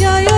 잊어요.